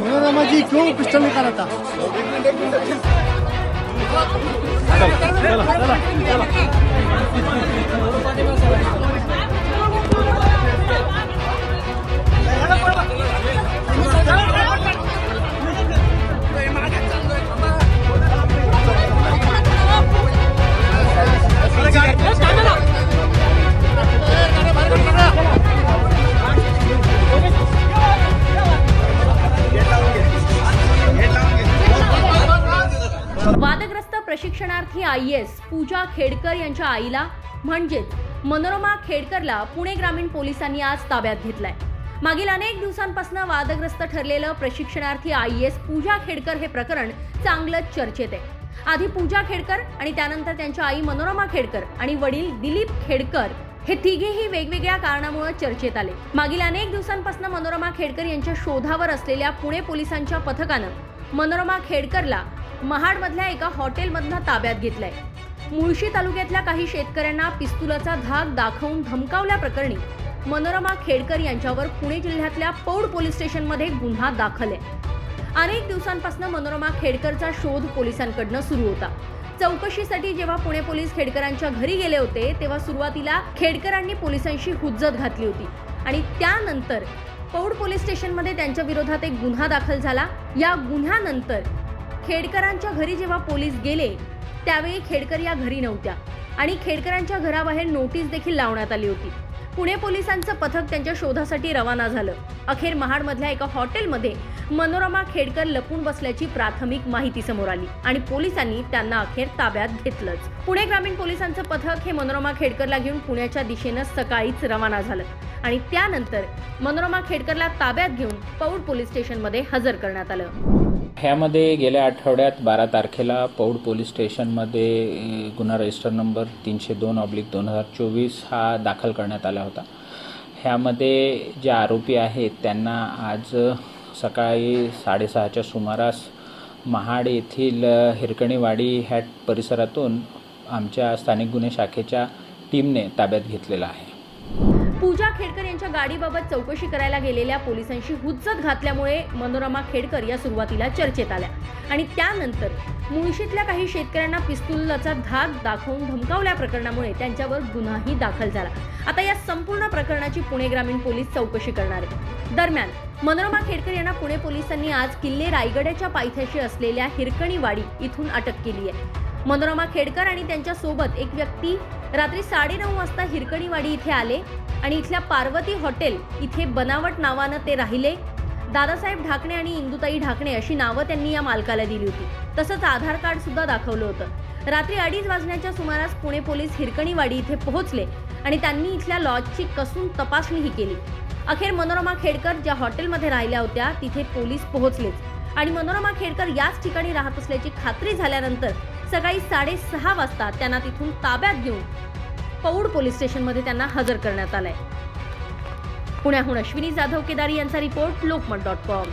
मनोरमा जी क्यों पिस्टल निकाला था वादग्रस्त प्रशिक्षणार्थी आय एस पूजा खेडकर यांच्या आईला म्हणजेच मनोरमा खेडकरला पुणे ग्रामीण पोलिसांनी आज ताब्यात घेतलाय. मागील अनेक दिवसांपासून वादग्रस्त ठरलेलं प्रशिक्षणार्थी आय एस पूजा खेडकर हे प्रकरण चांगलंच चर्चेत आहे. आधी पूजा खेडकर आणि त्यानंतर त्यांच्या आई मनोरमा खेडकर आणि वडील दिलीप खेडकर हे तिघेही वेगवेगळ्या कारणामुळे चर्चेत आले. मागील अनेक दिवसांपासून मनोरमा खेडकर यांच्या शोधावर असलेल्या पुणे पोलिसांच्या पथकानं मनोरमा खेडकरला महाडमधल्या एका हॉटेलमधनं ताब्यात घेतलंय. मुळशी तालुक्यातल्या काही शेतकऱ्यांना पिस्तुलाचा धाक दाखवून धमकावल्याप्रकरणी मनोरमा खेडकर यांच्यावर पुणे जिल्ह्यातल्या पौड पोलीस स्टेशनमध्ये गुन्हा दाखल आहे. अनेक दिवसांपासून मनोरमा खेडकरचा शोध पोलिसांकडनं सुरू होता. चौकशीसाठी जेव्हा पुणे पोलीस खेडकरांच्या घरी गेले होते तेव्हा सुरुवातीला खेडकरांनी पोलिसांशी हुज्जत घातली होती. आणि त्यानंतर पौड पोलीस स्टेशनमध्ये त्यांच्या विरोधात एक गुन्हा दाखल झाला. या गुन्ह्यानंतर खेडकरांच्या घरी जेव्हा पोलीस गेले त्यावेळी खेडकर या घरी नव्हत्या. आणि खेडकरांच्या घराबाहेर नोटीस देखील लावण्यात आली होती. पुणे पोलिसांचं पथक त्यांच्या शोधासाठी रवाना झालं. अखेर महाडमधल्या एका हॉटेलमध्ये मनोरमा खेडकर लपून बसल्याची प्राथमिक माहिती समोर आली आणि पोलिसांनी त्यांना अखेर ताब्यात घेतलंच. पुणे ग्रामीण पोलिसांचं पथक हे मनोरमा खेडकरला घेऊन पुण्याच्या दिशेनं सकाळीच रवाना झालं. आणि त्यानंतर मनोरमा खेडकरला ताब्यात घेऊन पौड पोलीस स्टेशनमध्ये हजर करण्यात आलं. ह्यामध्ये गेल्या आठवड्यात बारा तारखेला पौड पोलीस स्टेशनमध्ये गुन्हा रजिस्टर नंबर तीनशे दोन ऑब्लिक दोन हजार चोवीस हा दाखल करण्यात आला होता. ह्यामध्ये जे आरोपी आहेत त्यांना आज सकाळी साडेसहाच्या सुमारास महाड येथील हिरकणीवाडी ह्या परिसरातून आमच्या स्थानिक गुन्हे शाखेच्या टीमने ताब्यात घेतलेला आहे. पूजा खेडकर यांच्या गाडीबाबत चौकशी करायला गेलेल्या पोलिसांशी हुज्जत घातल्यामुळे मनोरमा खेडकर या सुरुवातीला चर्चेत आल्या. आणि त्यानंतर मुळशीतल्या काही शेतकऱ्यांना पिस्तुलाचा धाक दाखवून धमकावल्या प्रकरणामुळे त्यांच्यावर गुन्हाही दाखल झाला. आता या संपूर्ण प्रकरणाची पुणे ग्रामीण पोलीस चौकशी करणार आहे. दरम्यान मनोरमा खेडकर यांना पुणे पोलिसांनी आज किल्ले रायगडाच्या पायथ्याशी असलेल्या हिरकणीवाडी इथून अटक केली आहे. मनोरमा खेडकर आणि त्यांच्यासोबत एक व्यक्ती रात्री साडेनऊ वाजता हिरकणीवाडी इथे आले आणि इथल्या पार्वती हॉटेल इथे बनावट नावानं ते राहिले. दादासाहेब ढाकणे आणि इंदुताई ढाकणे अशी नावं त्यांनी या मालकाला दिली होती. तसंच आधार कार्ड सुद्धा दाखवलं होतं. रात्री अडीच वाजण्याच्या सुमारास पुणे पोलीस हिरकणीवाडी इथे पोहोचले आणि त्यांनी इथल्या लॉजची कसून तपासणीही केली. अखेर मनोरमा खेडकर ज्या हॉटेलमध्ये राहिल्या होत्या तिथे पोलीस पोहोचलेच. आणि मनोरमा खेडकर याच ठिकाणी राहत असल्याची खात्री झाल्यानंतर सकाळी साडेसहा वाजता त्यांना तिथून ताब्यात घेऊन पौड पोलीस स्टेशनमध्ये त्यांना हजर करण्यात आलंय. पुण्याहून अश्विनी जाधव केदारी यांचा रिपोर्ट लोकमत डॉट कॉम.